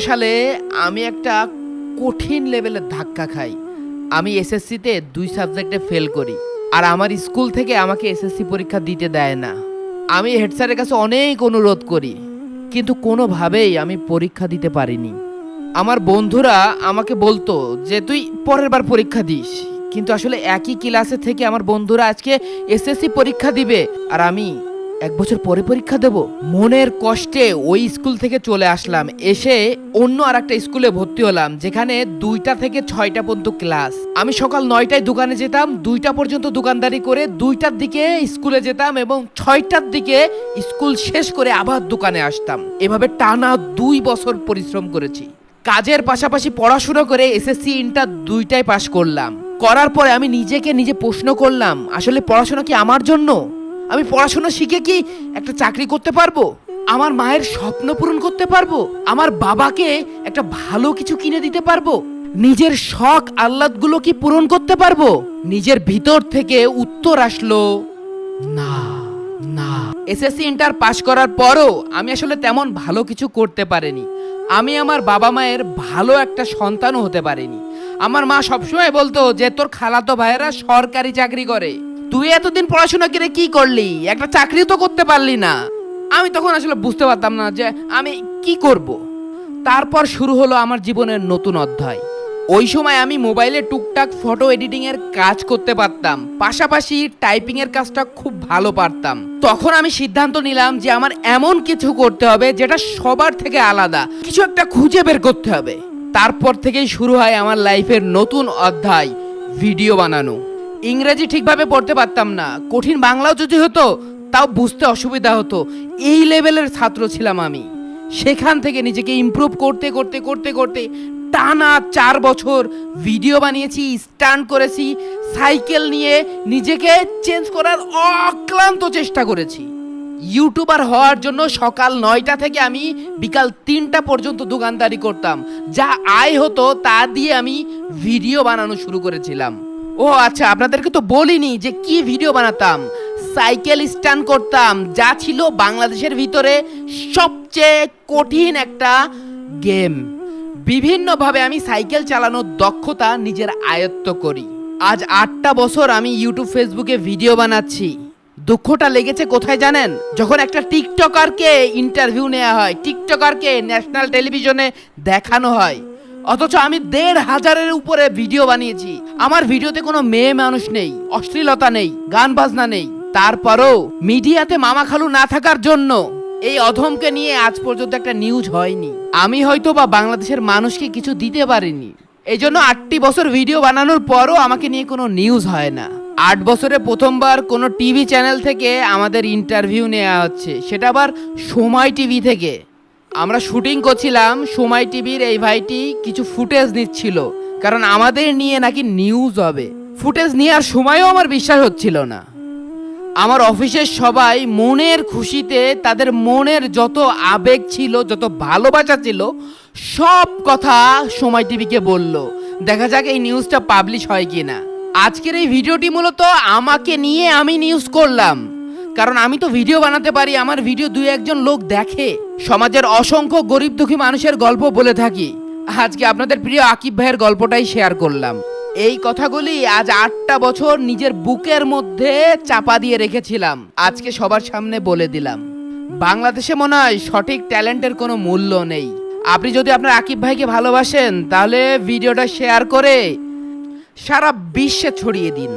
সালে আমি একটা কঠিন লেভেলের ধাক্কা খাই। আমি এসএসসিতে দুই সাবজেক্টে ফেল করি। আর আমার স্কুল থেকে আমাকে এসএসসি পরীক্ষা দিতে দেয় না। আমি হেড স্যারের কাছে অনেক অনুরোধ করি, কিন্তু কোনোভাবেই আমি পরীক্ষা দিতে পারিনি। আমার বন্ধুরা আমাকে বলতো যে, তুই পরের বার পরীক্ষা দিস। কিন্তু আসলে একই ক্লাসে থেকে আমার বন্ধুরা আজকে এসএসসি পরীক্ষা দিবে। আর আমি এক বছর পরে পরীক্ষা দেব। মনের কষ্টে ওই স্কুল থেকে চলে আসলাম। এসে অন্য আর একটা স্কুলে ভর্তি হলাম, যেখানে দুইটা থেকে ছয়টা পর্যন্ত ক্লাস। আমি সকাল নয়টায় দোকানে যেতাম, দুইটা পর্যন্ত দোকানদারি করে দুইটার দিকে স্কুলে যেতাম এবং ছয়টার দিকে স্কুল শেষ করে আবার দোকানে আসতাম। এভাবে টানা দুই বছর পরিশ্রম করেছি। কাজের পাশাপাশি পড়াশোনা করে এসএসসি, ইন্টার দুইটাই পাশ করলাম। করার পরে আমি নিজেকে নিজে প্রশ্ন করলাম, আসলে পড়াশোনা কি আমার জন্য? আমি পড়াশোনা শিখে কি একটা চাকরি করতে পারব? আমার মায়ের স্বপ্ন পূরণ করতে পারব? আমার বাবাকে একটা ভালো কিছু কিনে দিতে পারব? নিজের শখ আহ্লাদগুলো কি পূরণ করতে পারব? নিজের ভিতর থেকে উত্তর আসলো, না না। এসএসসি ইন্টার পাশ করার পরও আমি আসলে তেমন ভালো কিছু করতে পারিনি। আমি আমার বাবা মায়ের ভালো একটা সন্তানও হতে পারিনি। আমার মা সবসময় বলতো যে, তোর খালাতো ভাইয়েরা সরকারি চাকরি করে। তুই এতদিন পড়াশোনা করে কি করলি? একটা চাকরিও তো করতে পারলি না। আমি তখন আসলে বুঝতে পারতাম না যে আমি কি করব। তারপর শুরু হলো আমার জীবনের নতুন অধ্যায়। ওই সময় আমি মোবাইলে টুকটাক ফটো এডিটিং এর কাজ করতে পারতাম। পাশাপাশি টাইপিং এর কাজটা খুব ভালো পারতাম। তখন আমি সিদ্ধান্ত নিলাম যে আমার এমন কিছু করতে হবে যেটা সবার থেকে আলাদা। কিছু একটা খুঁজে বের করতে হবে। তারপর থেকেই শুরু হয় আমার লাইফের নতুন অধ্যায় ভিডিও বানানো। ইংরেজি ঠিকভাবে পড়তে পারতাম না। কঠিন বাংলাও যদি হতো, তাও বুঝতে অসুবিধা হতো। এই লেভেলের ছাত্র ছিলাম আমি। সেখান থেকে নিজেকে ইমপ্রুভ করতে করতে করতে করতে টানা চার বছর ভিডিও বানিয়েছি স্টান্ট করেছি সাইকেল নিয়ে নিজেকে চেঞ্জ করার অক্লান্ত চেষ্টা করেছি। ইউটিউবার হওয়ার জন্য সকাল নয়টা থেকে আমি বিকাল তিনটা পর্যন্ত দোকানদারি করতাম। যা আয় হতো তা দিয়ে আমি ভিডিও বানানো শুরু করেছিলাম। ও আচ্ছা আপনাদেরকে তো বলিনি যে কি ভিডিও বানাতাম। সাইকেল স্ট্যান্ড করতাম, যা ছিল বাংলাদেশের ভিতরে সবচেয়ে কঠিন একটা গেম। বিভিন্নভাবে আমি সাইকেল চালানোর দক্ষতা নিজের আয়ত্ত করি। আজ আটটা বছর আমি ইউটিউব ফেসবুকে ভিডিও বানাচ্ছি। দুঃখটা লেগেছে কোথায় জানেন? যখন একটা টিকটকারকে ইন্টারভিউ নেওয়া হয়, টিকটকারকে ন্যাশনাল টেলিভিশনে দেখানো হয় অথচ আমি দেড় হাজারের উপরে ভিডিও বানিয়েছি। আমার ভিডিওতে কোনো মেয়ে মানুষ নেই, অশ্লীলতা নেই, গান বাজনা নেই। তারপরও মিডিয়াতে মামা খালু না থাকার জন্য এই অধমকে নিয়ে আজ পর্যন্ত একটা নিউজ হয়নি। আমি হয়তো বা বাংলাদেশের মানুষকে কিছু দিতে পারিনি। এই জন্য আটটি বছর ভিডিও বানানোর পরও আমাকে নিয়ে কোনো নিউজ হয় না। আট বছরে প্রথমবার কোনো টিভি চ্যানেল থেকে আমাদের ইন্টারভিউ নেওয়া হচ্ছে। সেটা আবার সময় টিভি থেকে। আমরা শুটিং করছিলাম, সময় টিভির এই ভাইটি কিছু ফুটেজ নিচ্ছিল, কারণ আমাদের নিয়ে নাকি নিউজ হবে। ফুটেজ নেওয়ার সময়ও আমার বিশ্বাস হচ্ছিল না। আমার অফিসের সবাই মনের খুশিতে তাদের মনের যত আবেগ ছিল, যত ভালোবাসা ছিল, সব কথা সময় টিভিকে বলল। দেখা যাক এই নিউজটা পাবলিশ হয় কি না আজকের এই ভিডিওটি মূলত আমাকে নিয়ে আমি নিউজ করলাম। কারণ আমি তো ভিডিও বানাতে পারি, আমার ভিডিও দুই একজন লোক দেখে। সমাজের অসংখ্য গরিব দুঃখী মানুষের গল্প বলে থাকি। আজকে আপনাদের প্রিয় আকিব ভাইয়ের গল্পটাই শেয়ার করলাম। এই কথাগুলি আজ আটটা বছর নিজের বুকের মধ্যে চাপা দিয়ে রেখেছিলাম। আজকে সবার সামনে বলে দিলাম। বাংলাদেশে মনে হয় সঠিক ট্যালেন্টের কোনো মূল্য নেই। আপনি যদি আপনার আকিব ভাইকে ভালোবাসেন, তাহলে ভিডিওটা শেয়ার করে সারা বিশ্বে ছড়িয়ে দিন।